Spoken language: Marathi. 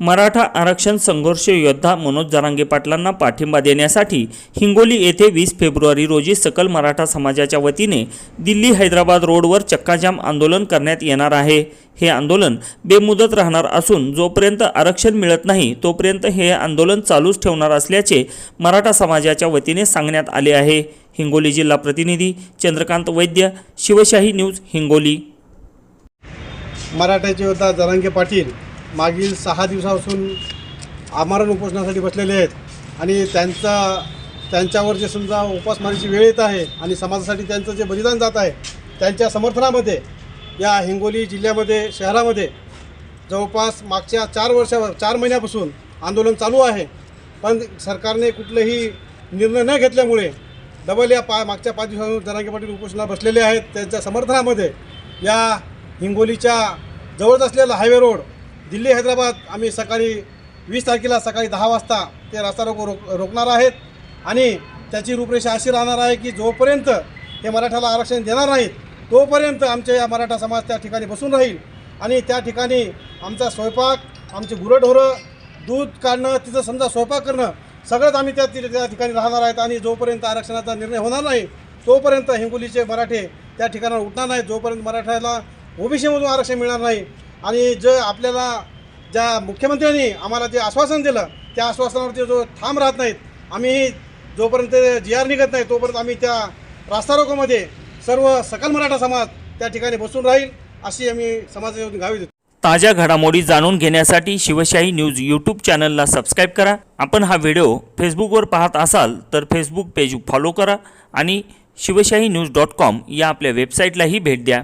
मराठा आरक्षण संघर्ष योद्धा मनोज जरांगे पाटलांना पाठिंबा देण्यासाठी हिंगोली येथे वीस फेब्रुवारी रोजी सकल मराठा समाजाच्या वतीने दिल्ली हैदराबाद रोडवर चक्काजाम आंदोलन करण्यात येणार आहे. हे आंदोलन बेमुदत राहणार असून जोपर्यंत आरक्षण मिळत नाही तोपर्यंत हे आंदोलन चालूच ठेवणार असल्याचे मराठा समाजाच्या वतीने सांगण्यात आले आहे. हिंगोली जिल्हा प्रतिनिधी चंद्रकांत वैद्य शिवशाही न्यूज हिंगोली. मराठा योद्धा जरांगे पाटील मागील सहा दिवसापासून आमरण उपोषणासाठी बसलेले आहेत. आणि त्यांचा त्यांच्यावर जे समजा उपासमारीची वेळ येत आहे आणि समाजासाठी त्यांचं जे बलिदान जात आहे त्यांच्या समर्थनामध्ये या हिंगोली जिल्ह्यामध्ये शहरामध्ये जवळपास मागच्या चार वर्षावर चार महिन्यापासून आंदोलन चालू आहे. पण सरकारने कुठलेही निर्णय न घेतल्यामुळे डबल या पा मागच्या पाच दिवसांपासून जरांगे पाटील उपोषणाला बसलेले आहेत. त्यांच्या समर्थनामध्ये या हिंगोलीच्या जवळच असलेला हायवे रोड दिल्ली हैदराबाद आम्ही सकाळी वीस तारखेला सकाळी दहा वाजता ते रस्ता रोको रोक रोखणार आहेत. आणि त्याची रूपरेषा अशी राहणार आहे की जोपर्यंत हे मराठाला आरक्षण देणार नाहीत तोपर्यंत आमच्या या मराठा समाज त्या ठिकाणी बसून राहील. आणि त्या ठिकाणी आमचा स्वयंपाक आमची गुरंढोरं दूध काढणं तिचं समजा स्वयंपाक करणं सगळंच आम्ही त्या ति- त्या ठिकाणी राहणार आहेत. आणि जोपर्यंत आरक्षणाचा निर्णय होणार नाही तोपर्यंत हिंगोलीचे मराठे त्या ठिकाणावर उठणार नाहीत. जोपर्यंत मराठ्याला ओबीसीमधून आरक्षण मिळणार नाही आणि जे आपल्याला ज्या मुख्यमंत्र्यांनी आम्हाला जे आश्वासन दिलं त्या आश्वासनावरती जो ठाम राहत नाहीत आम्ही जोपर्यंत जी आर निघत नाही तोपर्यंत आम्ही त्या रास्ता रोकोमध्ये सर्व सकल मराठा समाज त्या ठिकाणी बसून राहील अशी आम्ही समाजाच्या गावी देतो. ताज्या घडामोडी जाणून घेण्यासाठी शिवशाही न्यूज यूट्यूब चॅनलला सबस्क्राईब करा. आपण हा व्हिडिओ फेसबुकवर पाहत असाल तर फेसबुक पेज फॉलो करा आणि शिवशाही न्यूज डॉट कॉम या आपल्या वेबसाईटलाही भेट द्या.